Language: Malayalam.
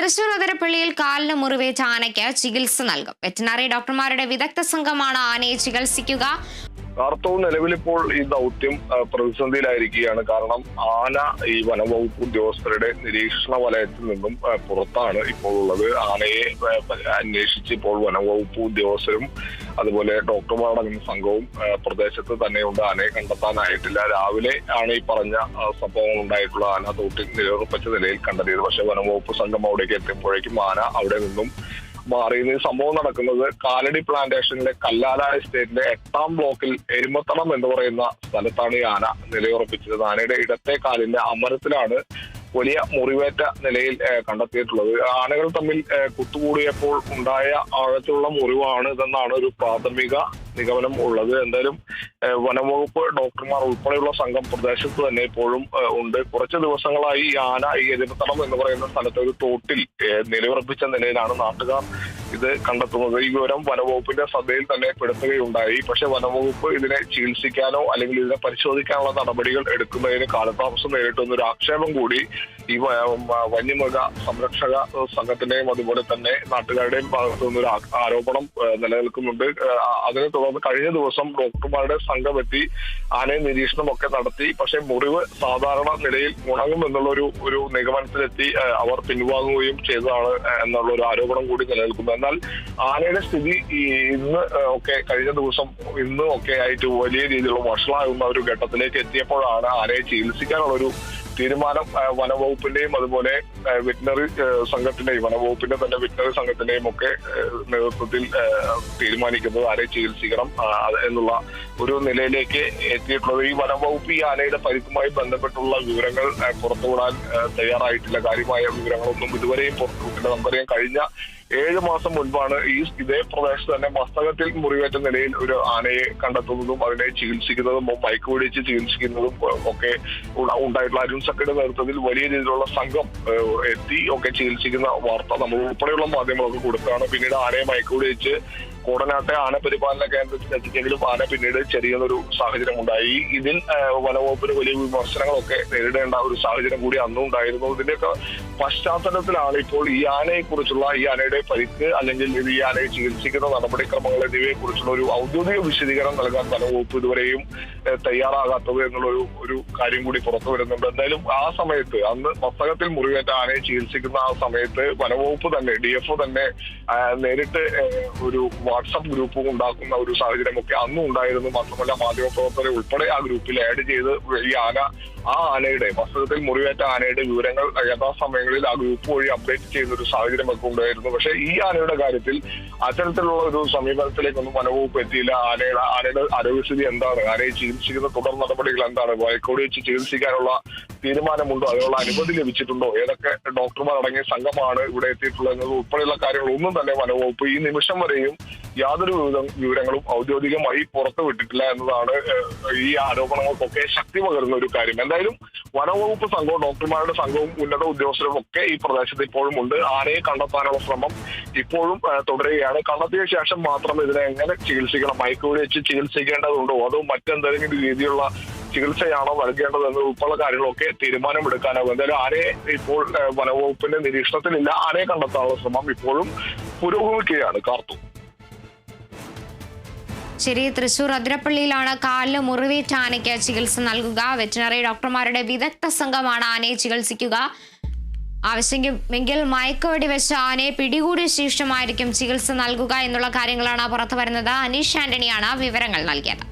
തൃശൂർ അതിരപ്പള്ളിയിൽ കാലിന് മുറിവേറ്റ ആനയ്ക്ക് ചികിത്സ നൽകും. വെറ്റിനറി ഡോക്ടർമാരുടെ വിദഗ്ധ സംഘമാണ് ആനയെ ചികിത്സിക്കുക. കാർത്തവും നിലവിലിപ്പോൾ ഈ ദൗത്യം പ്രതിസന്ധിയിലായിരിക്കുകയാണ്. കാരണം ആന ഈ വനംവകുപ്പ് ഉദ്യോഗസ്ഥരുടെ നിരീക്ഷണ വലയത്തിൽ നിന്നും പുറത്താണ് ഇപ്പോൾ ഉള്ളത്. ആനയെ അന്വേഷിച്ച് ഇപ്പോൾ വനംവകുപ്പ് ഉദ്യോഗസ്ഥരും അതുപോലെ ഡോക്ടർമാരടങ്ങുന്ന സംഘവും പ്രദേശത്ത് തന്നെയുണ്ട്. ആനയെ കണ്ടെത്താനായിട്ടില്ല. രാവിലെ ആണ് ഈ പറഞ്ഞ ആ, സംഭവം ഉണ്ടായിട്ടുള്ള ആന തോട്ടിൽ നിലയുറപ്പിച്ച നിലയിൽ കണ്ടെത്തിയത്. പക്ഷെ വനംവകുപ്പ് സംഘം അവിടേക്ക് എത്തുമ്പോഴേക്കും ആന അവിടെ നിന്നും മാറിയുന്ന സംഭവം നടക്കുന്നത് കാലടി പ്ലാന്റേഷനിലെ കല്ലാല എസ്റ്റേറ്റിന്റെ എട്ടാം ബ്ലോക്കിൽ എരുമത്തളം എന്ന് പറയുന്ന സ്ഥലത്താണ് ഈ ആന നിലയുറപ്പിച്ചത്. ആനയുടെ ഇടത്തെ കാലിന്റെ അമരത്തിലാണ് വലിയ മുറിവേറ്റ നിലയിൽ കണ്ടെത്തിയിട്ടുള്ളത്. ആനകൾ തമ്മിൽ കുത്തുകൂടിയപ്പോൾ ഉണ്ടായ ആഴത്തിലുള്ള മുറിവാണ് ഇതെന്നാണ് ഒരു പ്രാഥമിക നിഗമനം ഉള്ളത്. എന്തായാലും വനംവകുപ്പ് ഡോക്ടർമാർ ഉൾപ്പെടെയുള്ള സംഘം പ്രദേശത്ത് തന്നെ ഇപ്പോഴും ഉണ്ട്. കുറച്ച് ദിവസങ്ങളായി ഈ ആന ഈ എതിർത്തളം എന്ന് പറയുന്ന സ്ഥലത്ത് ഒരു തോട്ടിൽ നിലയുറപ്പിച്ച നിലയിലാണ് നാട്ടുകാർ ഇത് കണ്ടെത്തുന്നത്. ഈ വിവരം വനംവകുപ്പിന്റെ ശ്രദ്ധയിൽ തന്നെ പെടുത്തുകയുണ്ടായി. പക്ഷെ വനംവകുപ്പ് ഇതിനെ ചികിത്സിക്കാനോ അല്ലെങ്കിൽ ഇതിനെ പരിശോധിക്കാനുള്ള നടപടികൾ എടുക്കുന്നതിന് കാലതാമസം നേരിട്ടുന്ന ഒരു ആക്ഷേപം കൂടി ഈ വന്യമൃഗ സംരക്ഷക സംഘത്തിന്റെയും അതുപോലെ തന്നെ നാട്ടുകാരുടെയും ഭാഗത്തു നിന്നൊരു ആരോപണം നിലനിൽക്കുന്നുണ്ട്. അതിനെ തുടർന്ന് കഴിഞ്ഞ ദിവസം ഡോക്ടർമാരുടെ സംഘം എത്തി ആനയെ നിരീക്ഷണമൊക്കെ നടത്തി. പക്ഷെ മുറിവ് സാധാരണ നിലയിൽ ഉണങ്ങും എന്നുള്ള ഒരു ഒരു നിഗമനത്തിലെത്തി അവർ പിൻവാങ്ങുകയും ചെയ്തതാണ് എന്നുള്ള ഒരു ആരോപണം കൂടി നിലനിൽക്കുന്നു. എന്നാൽ ആനയുടെ സ്ഥിതി ഇന്ന് ഒക്കെ കഴിഞ്ഞ ദിവസം ഇന്ന് ഒക്കെ ആയിട്ട് വലിയ രീതിയിലുള്ള വഷളാകുന്ന ഒരു ഘട്ടത്തിലേക്ക് എത്തിയപ്പോഴാണ് ആനയെ ചികിത്സിക്കാനുള്ള ഒരു തീരുമാനം വനവകുപ്പിന്റെയും അതുപോലെ വെറ്റിനറി സംഘത്തിന്റെയും വനവകുപ്പിന്റെ തന്നെ വെറ്റിനറി സംഘത്തിന്റെയും ഒക്കെ നേതൃത്വത്തിൽ തീരുമാനിക്കുന്നത് ആരെ ചികിത്സിക്കണം എന്നുള്ള ഒരു നിലയിലേക്ക് എത്തിയിട്ടുള്ളത്. ഈ വനംവകുപ്പ് ഈ ആനയുടെ പരിക്കുമായി ബന്ധപ്പെട്ടുള്ള വിവരങ്ങൾ പുറത്തുവിടാൻ തയ്യാറായിട്ടില്ല. കാര്യമായ വിവരങ്ങളൊന്നും ഇതുവരെയും പുറത്തുവിട്ടില്ല. നമുക്കറിയാം കഴിഞ്ഞ ഏഴ് മാസം മുൻപാണ് ഈ ഇതേ പ്രദേശത്ത് തന്നെ മസ്തകത്തിൽ മുറിവേറ്റ നിലയിൽ ഒരു ആനയെ കണ്ടെത്തുന്നതും അതിനെ ചികിത്സിക്കുന്നതും മൈക്ക് പിടിച്ച് ചികിത്സിക്കുന്നതും ഒക്കെ ഉണ്ടായിട്ടുള്ള അരുൺ സക്കയുടെ നേതൃത്വത്തിൽ വലിയ രീതിയിലുള്ള സംഘം എത്തി ഒക്കെ ചികിത്സിക്കുന്ന വാർത്ത നമ്മൾ ഉൾപ്പെടെയുള്ള മാധ്യമങ്ങളൊക്കെ കൊടുത്താണ് പിന്നീട് ആനയെ മയക്ക് പിടിച്ച് കോടനാട്ടെ ആന പരിപാലന കേന്ദ്രത്തിൽ എത്തിച്ചെങ്കിലും ആന പിന്നീട് ചെറിയൊരു സാഹചര്യം ഉണ്ടായി. ഇതിൽ വനവകുപ്പിന് വലിയ വിമർശനങ്ങളൊക്കെ നേരിടേണ്ട ഒരു സാഹചര്യം കൂടി അന്നും ഉണ്ടായിരുന്നു ഇതിന്റെയൊക്കെ പശ്ചാത്തലത്തിലാണ് ഇപ്പോൾ ഈ ആനയെ കുറിച്ചുള്ള ഈ ആനയുടെ പരിക്ക് അല്ലെങ്കിൽ ഇത് ഇയാളെ ചികിത്സിക്കുന്ന നടപടിക്രമങ്ങൾ എന്നിവയെ കുറിച്ചുള്ള ഒരു ഔദ്യോഗിക വിശദീകരണം നൽകാൻ വനംവകുപ്പ് ഇതുവരെയും തയ്യാറാകാത്തത് എന്നുള്ള ഒരു ഒരു കാര്യം കൂടി പുറത്തു വരുന്നുണ്ട്. എന്തായാലും ആ സമയത്ത് അന്ന് മസ്തകത്തിൽ മുറിവേറ്റ ആനയെ ചികിത്സിക്കുന്ന ആ സമയത്ത് വനവകുപ്പ് തന്നെ ഡി എഫ് തന്നെ നേരിട്ട് ഒരു വാട്സപ്പ് ഗ്രൂപ്പും ഉണ്ടാക്കുന്ന ഒരു സാഹചര്യമൊക്കെ അന്നും ഉണ്ടായിരുന്നു. മാത്രമല്ല മാധ്യമപ്രവർത്തകരെ ഉൾപ്പെടെ ആ ഗ്രൂപ്പിൽ ആഡ് ചെയ്ത് ഈ ആന ആ ആനയുടെ വസ്ത്രത്തിൽ മുറിവേറ്റ ആനയുടെ വിവരങ്ങൾ യഥാസമയങ്ങളിൽ ആ ഗ്രൂപ്പ് വഴി അപ്ഡേറ്റ് ചെയ്യുന്ന ഒരു സാഹചര്യമൊക്കെ ഉണ്ടായിരുന്നു. പക്ഷേ ഈ ആനയുടെ കാര്യത്തിൽ അത്തരത്തിലുള്ള ഒരു സമീപനത്തിലേക്കൊന്നും വനവകുപ്പ് എത്തിയില്ല. ആനയുടെ ആനയുടെ ആരോഗ്യസ്ഥിതി എന്താണ്? ആനയെ ചികിത്സിക്കുന്ന തുടർ നടപടികൾ എന്താണ്? വയക്കോട് വെച്ച് ചികിത്സിക്കാനുള്ള തീരുമാനമുണ്ടോ? അതിനുള്ള അനുമതി ലഭിച്ചിട്ടുണ്ടോ? ഏതൊക്കെ ഡോക്ടർമാർ അടങ്ങിയ സംഘമാണ് ഇവിടെ എത്തിയിട്ടുള്ളത് എന്നത് ഉൾപ്പെടെയുള്ള കാര്യങ്ങൾ ഒന്നും തന്നെ വനവകുപ്പ് ഈ നിമിഷം വരെയും യാതൊരു വിവരങ്ങളും ഔദ്യോഗികമായി പുറത്തു വിട്ടിട്ടില്ല എന്നതാണ് ഈ ആരോപണങ്ങൾക്കൊക്കെ ശക്തി പകരുന്ന ഒരു കാര്യം. എന്തായാലും വനവകുപ്പ് സംഘവും ഡോക്ടർമാരുടെ സംഘവും ഉന്നത ഉദ്യോഗസ്ഥരും ഒക്കെ ഈ പ്രദേശത്ത് ഇപ്പോഴും ഉണ്ട്. ആനയെ കണ്ടെത്താനുള്ള ശ്രമം ഇപ്പോഴും തുടരുകയാണ്. കണ്ടെത്തിയ ശേഷം മാത്രം ഇതിനെ എങ്ങനെ ചികിത്സിക്കണം? മയക്കുവെടി വെച്ച് ചികിത്സിക്കേണ്ടതുണ്ടോ? അതോ മറ്റെന്തെങ്കിലും രീതിയിലുള്ള ചികിത്സയാണോ നൽകേണ്ടത് എന്ന് ഉൾപ്പെടെ കാര്യങ്ങളൊക്കെ തീരുമാനമെടുക്കാനാകും. എന്തായാലും ആനയെ ഇപ്പോൾ വനവകുപ്പിന്റെ നിരീക്ഷണത്തിലില്ല ആരെ കണ്ടെത്താനുള്ള ശ്രമം ഇപ്പോഴും പുരോഗമിക്കുകയാണ് കാർത്തു. ശരി തൃശൂർ അതിരപ്പള്ളിയിലാണ് കാലിന് മുറിവേറ്റ ആനയ്ക്ക് ചികിത്സ നൽകുക. വെറ്റിനറി ഡോക്ടർമാരുടെ വിദഗ്ധ സംഘമാണ് ആനയെ ചികിത്സിക്കുക. ആവശ്യമെങ്കിൽ മയക്കുവെടി വെച്ച് ആനയെ പിടികൂടിയ ശേഷമായിരിക്കും ചികിത്സ നൽകുക എന്നുള്ള കാര്യങ്ങളാണ് പുറത്തു വരുന്നത്. അനീഷ് ആന്റണിയാണ് വിവരങ്ങൾ നൽകിയത്.